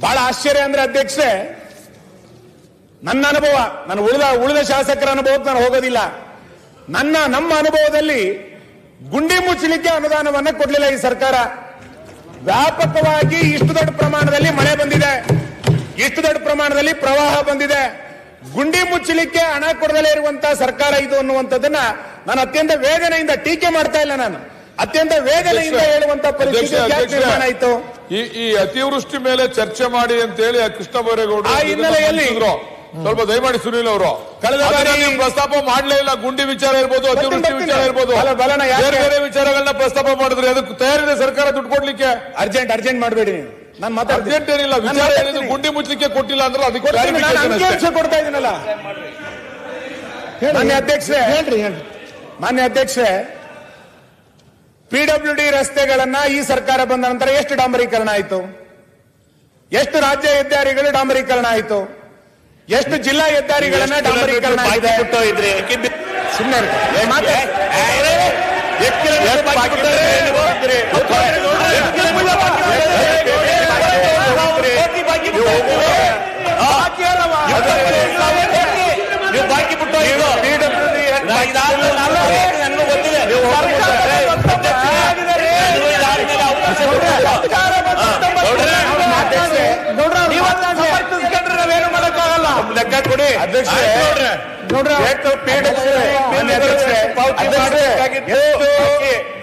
ಬಹಳ ಆಶ್ಚರ್ಯ ಅಂದ್ರೆ ಅಧ್ಯಕ್ಷೆ, ನನ್ನ ಅನುಭವ, ನಾನು ಉಳಿದ ಉಳಿದ ಶಾಸಕರ ಅನುಭವಕ್ಕೆ ನಾನು ಹೋಗೋದಿಲ್ಲ. ನನ್ನ, ನಮ್ಮ ಅನುಭವದಲ್ಲಿ ಗುಂಡಿ ಮುಚ್ಚಲಿಕ್ಕೆ ಅನುದಾನವನ್ನ ಕೊಡಲಿಲ್ಲ ಈ ಸರ್ಕಾರ. ವ್ಯಾಪಕವಾಗಿ ಇಷ್ಟು ದೊಡ್ಡ ಪ್ರಮಾಣದಲ್ಲಿ ಮಳೆ ಬಂದಿದೆ. ಇಷ್ಟು ದೊಡ್ಡ ಪ್ರಮಾಣದಲ್ಲಿ ಪ್ರವಾಹ ಬಂದಿದೆ. ಗುಂಡಿ ಮುಚ್ಚಲಿಕ್ಕೆ ಹಣ ಕೊಡದಲೇ ಇರುವಂತಹ ಸರ್ಕಾರ ಇದು ಅನ್ನುವಂಥದ್ದನ್ನ ನಾನು ಅತ್ಯಂತ ವೇದನೆಯಿಂದ ಟೀಕೆ ಮಾಡ್ತಾ ಇಲ್ಲ ನಾನು. ಅತ್ಯಂತ ವೇದನೆಯಿಂದ ಹೇಳುವಂತ ಪರಿಸ್ಥಿತಿ ಆಯ್ತು? ಈ ಈ ಅತಿವೃಷ್ಟಿ ಮೇಲೆ ಚರ್ಚೆ ಮಾಡಿ ಅಂತ ಹೇಳಿ ಕೃಷ್ಣ ಬೈರೇಗೌಡ ಆ ಹಿನ್ನೆಲೆಯಲ್ಲಿ- ಸ್ವಲ್ಪ ದಯಮಾಡಿ ಸುನೀಲ್ ಅವರು. ಕಳೆದ ಬಾರಿ- ನೀವು ಪ್ರಸ್ತಾಪ ಮಾಡಲೇ ಇಲ್ಲ ಗುಂಡಿ ವಿಚಾರ ಇರ್ಬೋದು ಅತಿವೃಷ್ಟಿ. ವಿಚಾರ ಇರ್ಬೋದು? ಬೇರೆ ಬೇರೆ ವಿಚಾರಗಳನ್ನ ಪ್ರಸ್ತಾಪ ಮಾಡಿದ್ರೆ ಅದಕ್ಕೆ ತಯಾರಿದೆ ಸರ್ಕಾರ ದುಡ್ಡು ಕೊಡ್ಲಿಕ್ಕೆ? ಅರ್ಜೆಂಟ್ ಅರ್ಜೆಂಟ್ ಮಾಡಬೇಡಿ ನೀವು. ನಾನು ಮಾತಾಡ್ತೀನಿ. ಅರ್ಜೆಂಟ್ ಏನಿಲ್ಲ ವಿಚಾರ. ಹೇಳಿದ್ರು ಗುಂಡಿ ಮುಚ್ಚಲಿಕ್ಕೆ ಕೊಟ್ಟಿಲ್ಲ ಅಂದ್ರೆ ಅದಕ್ಕೆ ಕೊಡ್ತಾ ಇದ್ದೀನಲ್ಲ. ಮಾನ್ಯ ಅಧ್ಯಕ್ಷರೇ. ಹೇಳ್ರಿ ಹೇಳ್ರಿ. ಮಾನ್ಯ ಅಧ್ಯಕ್ಷರೇ ಪಿಡಬ್ಲ್ಯೂ ಡಿ ರಸ್ತೆಗಳನ್ನ ಈ ಸರ್ಕಾರ ಬಂದ ನಂತರ ಎಷ್ಟು ಡಾಂಬರೀಕರಣ ಆಯಿತು ಎಷ್ಟು ರಾಜ್ಯ ಹೆದ್ದಾರಿಗಳು ಡಾಂಬರೀಕರಣ ಆಯಿತು ಎಷ್ಟು ಜಿಲ್ಲಾ ಹೆದ್ದಾರಿಗಳನ್ನ ಡಾಂಬರೀಕರಣ ಆಗಿದೆ ಬಾಕಿ ಬಿಟ್ಟು ಇದು ಇದಾದ್ಮೇಲೆ ನಾನು ನನಗೂ ಗೊತ್ತಿದೆ ನೀವು ನಾವೇನು ಮಾಡಕ್ಕಾಗಲ್ಲ ಲೆಕ್ಕ ಕೊಡಿ ಅಧ್ಯಕ್ಷರೇ, ನೋಡ್ರಿ ಎಷ್ಟು PWD ಮಾನ್ಯ ಅಧ್ಯಕ್ಷರೇ, ಅಧ್ಯಕ್ಷರೇ, ಅಧ್ಯಕ್ಷ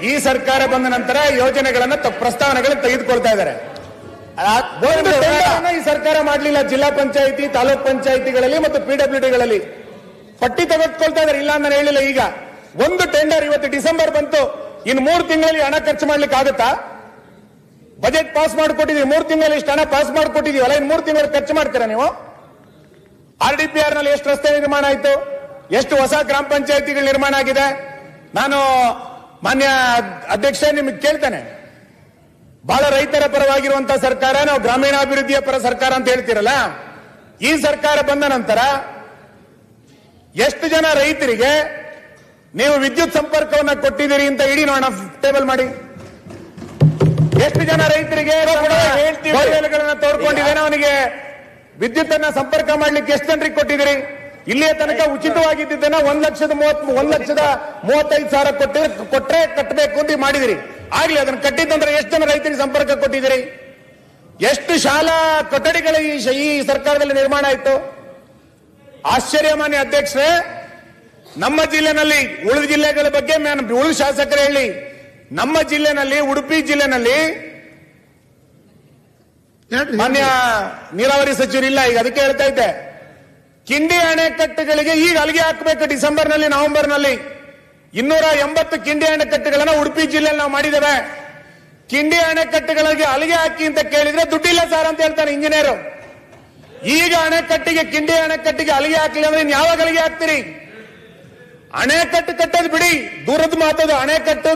ಈ ಸರ್ಕಾರ ಬಂದ ನಂತರ ಯೋಜನೆಗಳನ್ನ ಪ್ರಸ್ತಾವನೆಗಳನ್ನ ತೆಗೆದುಕೊಳ್ತಾ ಇದ್ದಾರೆ. ಈ ಸರ್ಕಾರ ಮಾಡಲಿಲ್ಲ. ಜಿಲ್ಲಾ ಪಂಚಾಯಿತಿ ತಾಲೂಕ್ ಪಂಚಾಯಿತಿಗಳಲ್ಲಿ ಮತ್ತು ಪಿಡಬ್ಲ್ಯೂಡಿಗಳಲ್ಲಿ. ಪಟ್ಟಿ ತೆಗೆದುಕೊಳ್ತಾ ಇದ್ದಾರೆ. ಇಲ್ಲ ಅಂತ ನಾನು ಹೇಳಿಲ್ಲ ಈಗ. ಒಂದು ಟೆಂಡರ್ ಇವತ್ತು ಡಿಸೆಂಬರ್ ಬಂತು. ಇನ್ನು ಮೂರು ತಿಂಗಳಲ್ಲಿ ಹಣ ಖರ್ಚು ಮಾಡ್ಲಿಕ್ಕೆ ಆಗುತ್ತಾ? ಬಜೆಟ್ ಪಾಸ್ ಮಾಡಿಕೊಟ್ಟಿದ್ವಿ ಮೂರು ತಿಂಗಳಲ್ಲಿ ಇಷ್ಟು ಹಣ ಪಾಸ್ ಮಾಡಿಕೊಟ್ಟಿದೀವಲ್ಲ ಇನ್ನು ಮೂರು ತಿಂಗಳು ಖರ್ಚು ಮಾಡ್ತೀರಾ ನೀವು? ಆರ್ ಡಿ ಪಿ ಆರ್ನಲ್ಲಿ ಎಷ್ಟು ರಸ್ತೆ ನಿರ್ಮಾಣ ಆಯಿತು ಎಷ್ಟು ಹೊಸ ಗ್ರಾಮ ಪಂಚಾಯತಿಗಳು ನಿರ್ಮಾಣ ಆಗಿದೆ ನಾನು ಮಾನ್ಯ ಅಧ್ಯಕ್ಷ ನಿಮಗೆ ಕೇಳ್ತೇನೆ ಬಹಳ ರೈತರ ಪರವಾಗಿರುವಂತಹ ಸರ್ಕಾರ ನಾವು ಗ್ರಾಮೀಣಾಭಿವೃದ್ಧಿಯ ಪರ ಸರ್ಕಾರ ಅಂತ ಹೇಳ್ತೀರಲ್ಲ ಈ ಸರ್ಕಾರ ಬಂದ ನಂತರ ಎಷ್ಟು ಜನ ರೈತರಿಗೆ ನೀವು ವಿದ್ಯುತ್ ಸಂಪರ್ಕವನ್ನ ಕೊಟ್ಟಿದ್ದೀರಿ ಅಂತ ಇಡೀ ನೋಡೋಣ ಟೇಬಲ್ ಮಾಡಿ ಎಷ್ಟು ಜನ ರೈತರಿಗೆ ತೋರ್ಕೊಂಡಿದ್ದೇನೆ ತೋಡ್ಕೊಂಡಿದ್ದೇನೆ ಅವನಿಗೆ ವಿದ್ಯುತ್ ಅನ್ನ ಸಂಪರ್ಕ ಮಾಡ್ಲಿಕ್ಕೆ ಎಷ್ಟು ಜನರಿಗೆ ಕೊಟ್ಟಿದ್ದೀರಿ? ಇಲ್ಲಿಯ ತನಕ ಉಚಿತವಾಗಿದ್ದನ್ನ ಒಂದ್ ಲಕ್ಷದ ಮೂವತ್ ಒಂದ್ ಲಕ್ಷದ ಮೂವತ್ತೈದು ಸಾವಿರ ಕೊಟ್ಟಿ ಕೊಟ್ಟರೆ ಕಟ್ಟಬೇಕು ಅಂತ ಮಾಡಿದಿರಿ. ಆಗ್ಲಿ, ಅದನ್ನ ಕಟ್ಟಿದ್ದಂದ್ರೆ ಎಷ್ಟು ಜನ ರೈತರಿಗೆ ಸಂಪರ್ಕ ಕೊಟ್ಟಿದ್ದೀರಿ? ಎಷ್ಟು ಶಾಲಾ ಕೊಠಡಿಗಳ ಈ ಸರ್ಕಾರದಲ್ಲಿ ನಿರ್ಮಾಣ ಆಯ್ತು? ಆಶ್ಚರ್ಯ ಮಾನ್ಯ ಅಧ್ಯಕ್ಷರೇ, ನಮ್ಮ ಜಿಲ್ಲೆನಲ್ಲಿ, ಉಳಿದ ಜಿಲ್ಲೆಗಳ ಬಗ್ಗೆ ನಾನು ಉಳಿದ ಶಾಸಕರು ಹೇಳಿ, ನಮ್ಮ ಜಿಲ್ಲೆನಲ್ಲಿ, ಉಡುಪಿ ಜಿಲ್ಲೆನಲ್ಲಿ ಮಾನ್ಯ ನೀರಾವರಿ ಸಚಿವರು ಇಲ್ಲ, ಈಗ ಅದಕ್ಕೆ ಹೇಳ್ತಾ ಇದ್ದೆ. ಕಿಂಡಿ ಅಣೆಕಟ್ಟುಗಳಿಗೆ ಈಗ ಅಲ್ಲಿಗೆ ಹಾಕಬೇಕು ಡಿಸೆಂಬರ್ನಲ್ಲಿ ನವೆಂಬರ್ನಲ್ಲಿ ಇನ್ನೂರ ಎಂಬತ್ತು ಕಿಂಡಿ ಅಣೆಕಟ್ಟುಗಳನ್ನ ಉಡುಪಿ ಜಿಲ್ಲೆಯಲ್ಲಿ ನಾವು ಮಾಡಿದ್ದೇವೆ. ಕಿಂಡಿ ಅಣೆಕಟ್ಟುಗಳಿಗೆ ಅಲ್ಲಿಗೆ ಹಾಕಿ ಅಂತ ಕೇಳಿದ್ರೆ ದುಡ್ಡಿಲ್ಲ ಸರ್ ಅಂತ ಹೇಳ್ತಾನೆ ಇಂಜಿನಿಯರ್. ಈಗ ಅಣೆಕಟ್ಟಿಗೆ, ಕಿಂಡಿ ಅಣೆಕಟ್ಟಿಗೆ ಅಲ್ಲಿಗೆ ಹಾಕಲಿಲ್ಲ ಅಂದ್ರೆ ಯಾವಾಗ ಅಲ್ಲಿಗೆ ಹಾಕ್ತೀರಿ? ಅಣೆಕಟ್ಟು ಕಟ್ಟೋದು ಬಿಡಿ, ದೂರದ ಮಾತದು, ಅಣೆಕಟ್ಟು